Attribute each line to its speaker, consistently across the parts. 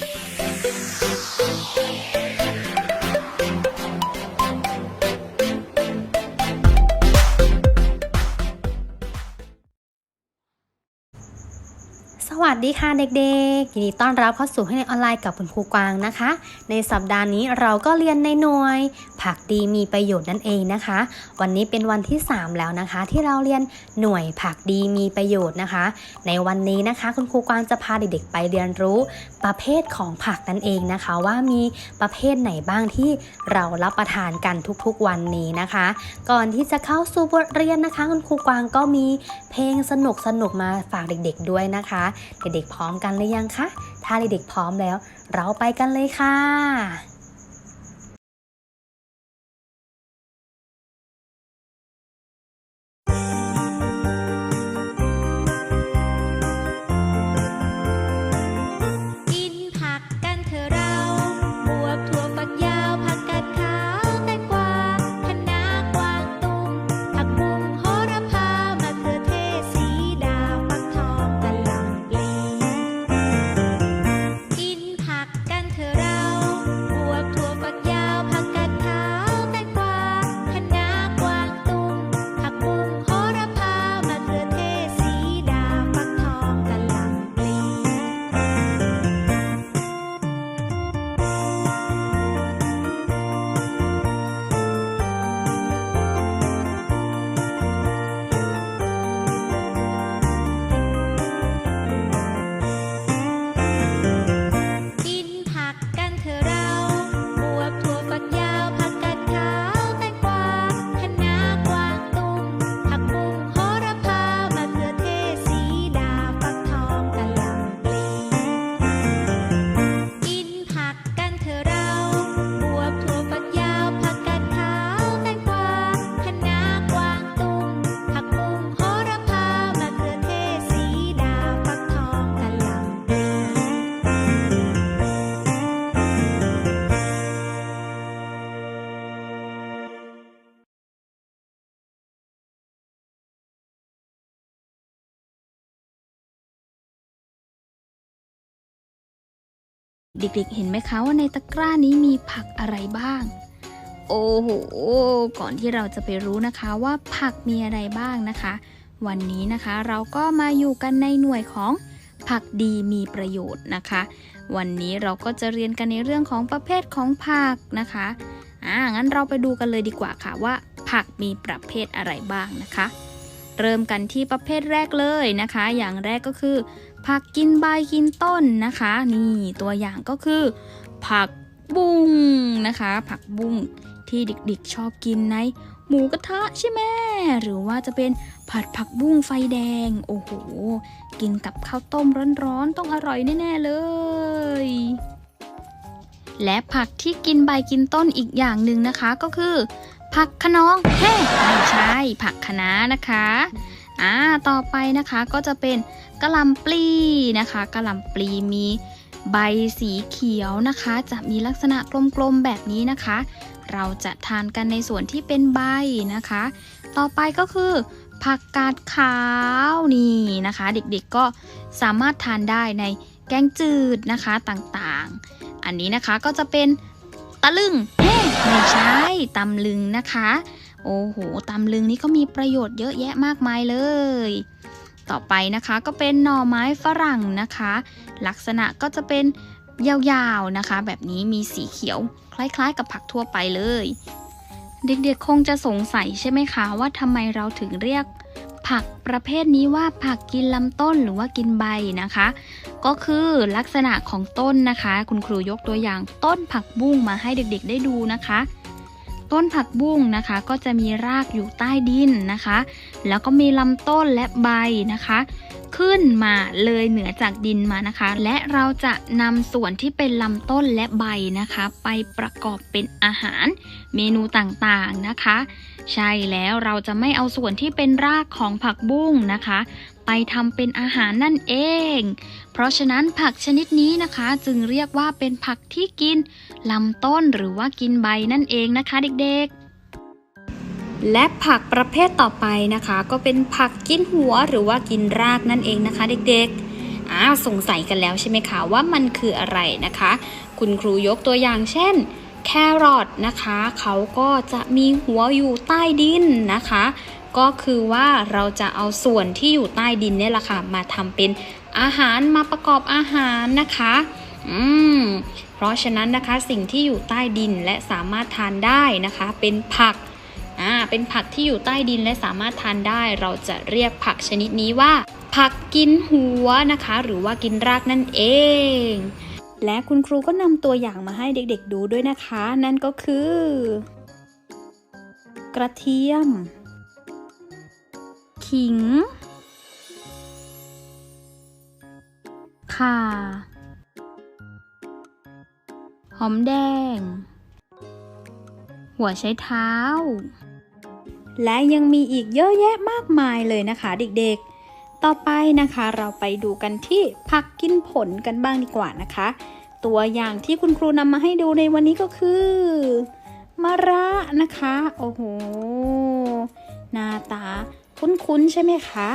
Speaker 1: Yeah. วัสดีค่ะเด็กๆ ยินดีต้อนรับเข้าสู่ให้ในออนไลน์กับคุณครูกวางนะคะ ในสัปดาห์นี้เราก็เรียนในหน่วย ผักดีมีประโยชน์นั่นเองนะคะ วันนี้เป็นวันที่ 3 แล้วนะคะ ที่เราเรียนหน่วยผักดีมีประโยชน์นะคะ ในวันนี้นะคะ คุณครูกวางจะพาเด็กๆ ไปเรียนรู้ประเภทของผักนั่นเองนะคะ ว่ามีประเภทไหนบ้างที่เรารับประทานกันทุกๆ วันนี้นะคะ ก่อนที่จะเข้าสู่บทเรียนนะคะ คุณครูกวางก็มีเพลงสนุกสนุกๆมาฝากเด็ก ๆ ด้วยนะคะเด็กๆพร้อมกันหรือยังคะ ถ้าเด็กๆพร้อมแล้ว เราไปกันเลยค่ะ
Speaker 2: เด็กๆ เห็นไหมคะว่าในตะกร้านี้มีผักอะไรบ้าง โอ้โห ก่อนที่เราจะไปรู้นะคะว่าผักมีอะไรบ้างนะคะ วันนี้นะคะเราก็มาอยู่กันในหน่วยของผักดีมีประโยชน์นะคะ วันนี้เราก็จะเรียนกันในเรื่องของประเภทของผักนะคะ อ่า งั้นเราไปดูกันเลยดีกว่าค่ะว่า ผักมีประเภทอะไรบ้างนะคะ เริ่มกันที่ประเภทแรกเลยนะคะ อย่างแรกก็คือ ผักกินใบกินต้นนะคะ นี่ตัวอย่างก็คือ ผักบุ้งนะคะ ผักบุ้งที่เด็กๆชอบกินในหมูกระทะใช่ไหมหรือว่าจะเป็นผัดผักบุ้งไฟแดง โอ้โห กินกับข้าวต้มร้อนๆ ต้องอร่อยแน่ๆเลย และผักที่กินใบกินต้นอีกอย่างหนึ่งนะคะก็คือ ผักคะนองเฮ้ไม่ใช่ ผักคะน้านะคะ อ่า ต่อไปนะคะก็จะเป็น กะหล่ำปลีนะคะกะหล่ำปลีมีใบสีเขียวนะคะ จะมีลักษณะกลมๆแบบนี้นะคะ เราจะทานกันในส่วนที่เป็นใบนะคะ ต่อไปก็คือ ผักกาดขาวนี่นะคะ เด็กๆก็สามารถทานได้ในแกงจืดนะคะต่างๆ อันนี้นะคะก็จะเป็นตะลึงเฮ้ไม่ใช่ตำลึงนะคะ โอ้โหตำลึงนี่ก็มีประโยชน์เยอะแยะมากมายเลย ต่อไปนะคะก็เป็นหน่อไม้ฝรั่งนะคะ ลักษณะก็จะเป็นยาวๆนะคะ แบบนี้มีสีเขียว คล้ายๆ กับผักทั่วไปเลย เด็กๆคงจะสงสัยใช่ไหมคะ ว่าทำไมเราถึงเรียกผักประเภทนี้ว่าผักกินลำต้นหรือว่ากินใบนะคะ ก็คือลักษณะของต้นนะคะ คุณครูยกตัวอย่างต้นผักบุ้งมาให้เด็กๆ ได้ดูนะคะ ต้นผักบุ้งนะคะ ก็จะมีรากอยู่ใต้ดินนะคะ แล้วก็มีลำต้นและใบนะคะ ขึ้นมาเลยเหนือจากดินมานะคะ และเราจะนำส่วนที่เป็นลำต้นและใบนะคะ ไปประกอบเป็นอาหาร เมนูต่างๆนะคะ ใช่แล้วเราจะไม่เอาส่วนที่เป็นรากของผักบุ้งนะคะ ไปทำเป็นอาหารนั่นเอง เพราะฉะนั้นผักชนิดนี้นะคะจึงเรียกว่าเป็นผักที่กินลำต้นหรือว่ากินใบนั่นเองนะคะเด็กๆ และผักประเภทต่อไปนะคะ ก็เป็นผักกินหัวหรือว่ากินรากนั่นเองนะคะ เด็กๆอ้าวสงสัยกันแล้วใช่ไหมคะว่ามันคืออะไรนะคะ คุณครูยกตัวอย่างเช่น แครอทนะคะ เขาก็จะมีหัวอยู่ใต้ดินนะคะ ก็คือว่าเราจะเอาส่วนที่อยู่ใต้ดินเนี่ยแหละค่ะ มาทำเป็นอาหารมาประกอบอาหารนะคะอืมเพราะฉะนั้นนะคะสิ่งที่อยู่ใต้ดินและสามารถทานได้นะคะ เป็นผักอ่าเป็นผักที่อยู่ใต้ดินและสามารถทานได้ เราจะเรียกผักชนิดนี้ว่า ผักกินหัวนะคะ หรือว่ากินรากนั่นเอง และคุณครูก็นำตัวอย่างมาให้เด็กๆดูด้วยนะคะ นั่นก็คือ กระเทียม ขิง ข่า หอมแดง หัวไชเท้า และยังมีอีกเยอะแยะมากมายเลยนะคะเด็กๆ ต่อไปนะคะเราไปดูกันที่ผักกินผลกันบ้างดีกว่านะคะ ตัวอย่างที่คุณครูนำมาให้ดูในวันนี้ก็คือมะระนะคะ โอ้โห หน้าตา คุ้นๆ ใช่ไหมคะ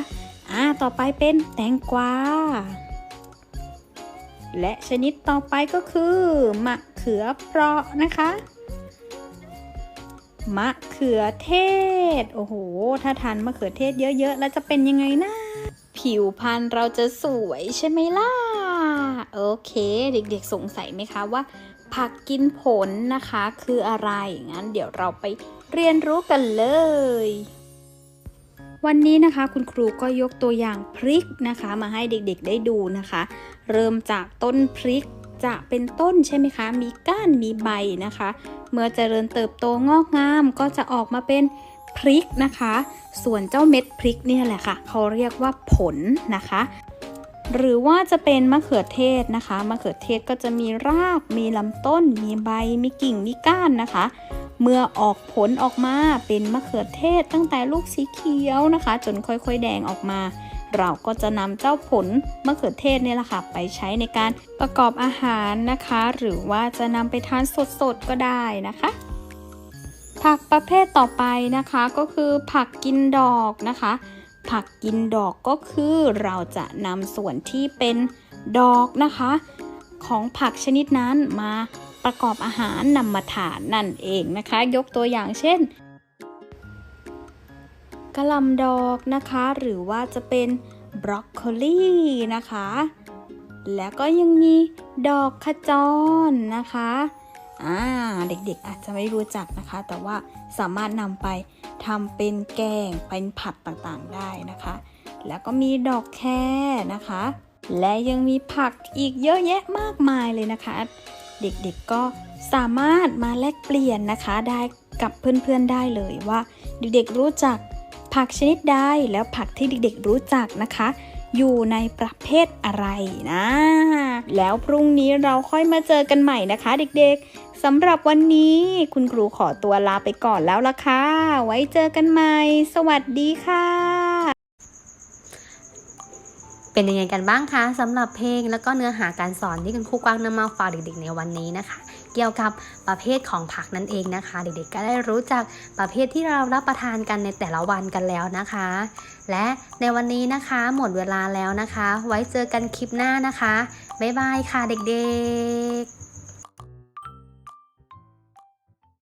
Speaker 2: อ่า ต่อไปเป็นแตงกวา และชนิดต่อไปก็คือ มะเขือเปราะนะคะ มะเขือเทศ โอ้โห ถ้าทานมะเขือเทศเยอะๆ แล้วจะเป็นยังไงนะ ผิวพรรณเราจะสวยใช่ไหมล่ะ โอเค เด็กๆสงสัยไหมคะว่าผักกินผลนะคะคืออะไร งั้นเดี๋ยวเราไปเรียนรู้กันเลย วันนี้นะคะคุณครูก็ยกตัวอย่างพริกนะคะ มาให้เด็กๆได้ดูนะคะ เริ่มจากต้นพริกจะเป็นต้นใช่ไหมคะ มีก้านมีใบนะคะ เมื่อเจริญเติบโตงอกงามก็จะออกมาเป็นพริกนะคะ ส่วนเจ้าเม็ดพริกเนี่ยแหละค่ะเขาเรียกว่าผลนะคะ หรือว่าจะเป็นมะเขือเทศนะคะ มะเขือเทศก็จะมีราก มีลำต้น มีใบ มีกิ่ง มีก้านนะคะ เมื่อออกผลออกมาเป็นมะเขือเทศตั้งแต่ลูกสีเขียวนะคะ จนค่อยๆแดงออกมา เราก็จะนำเจ้าผลมะเขือเทศเนี่ยแหละค่ะไปใช้ในการประกอบอาหารนะคะ หรือว่าจะนำไปทานสดๆก็ได้นะคะผักประเภทต่อไปนะคะก็คือผักกินดอกนะคะ ผักกินดอกก็คือเราจะนำส่วนที่เป็นดอกนะคะ ของผักชนิดนั้นมา ประกอบอาหารนำมาทานนั่นเองนะคะ ยกตัวอย่างเช่นกะหล่ำดอกนะคะ หรือว่าจะเป็นบรอกโคลีนะคะ แล้วก็ยังมีดอกขจรนะคะอ่าเด็กๆอาจจะไม่รู้จักนะคะ แต่ว่าสามารถนำไปทำเป็นแกงเป็นผัดต่างๆได้นะคะ แล้วก็มีดอกแคนะคะ และยังมีผักอีกเยอะแยะมากมายเลยนะคะ เด็กๆก็สามารถมาแลกเปลี่ยนนะคะได้กับเพื่อนๆได้เลยว่า เด็กๆรู้จักผักชนิดใดแล้วผักที่เด็กๆรู้จักนะคะ อยู่ในประเภทอะไรนะ แล้วพรุ่งนี้เราค่อยมาเจอกันใหม่นะคะ เด็กๆสำหรับวันนี้คุณครูขอตัวลาไปก่อนแล้วละค่ะไว้เจอกันใหม่ สวัสดีค่ะ
Speaker 1: เป็นยังไงกันบ้างคะสำหรับเพลงแล้วก็เนื้อหาการสอนที่คุณครูกวางนำมาฝากเด็กๆ ในวันนี้นะคะ เกี่ยวกับประเภทของผักนั่นเองนะคะ เด็กๆ ก็ได้รู้จักประเภทที่เรารับประทานกันในแต่ละวันกันแล้วนะคะ และในวันนี้นะคะหมดเวลาแล้วนะคะ ไว้เจอกันคลิปหน้านะคะบ๊ายบายค่ะเด็กๆ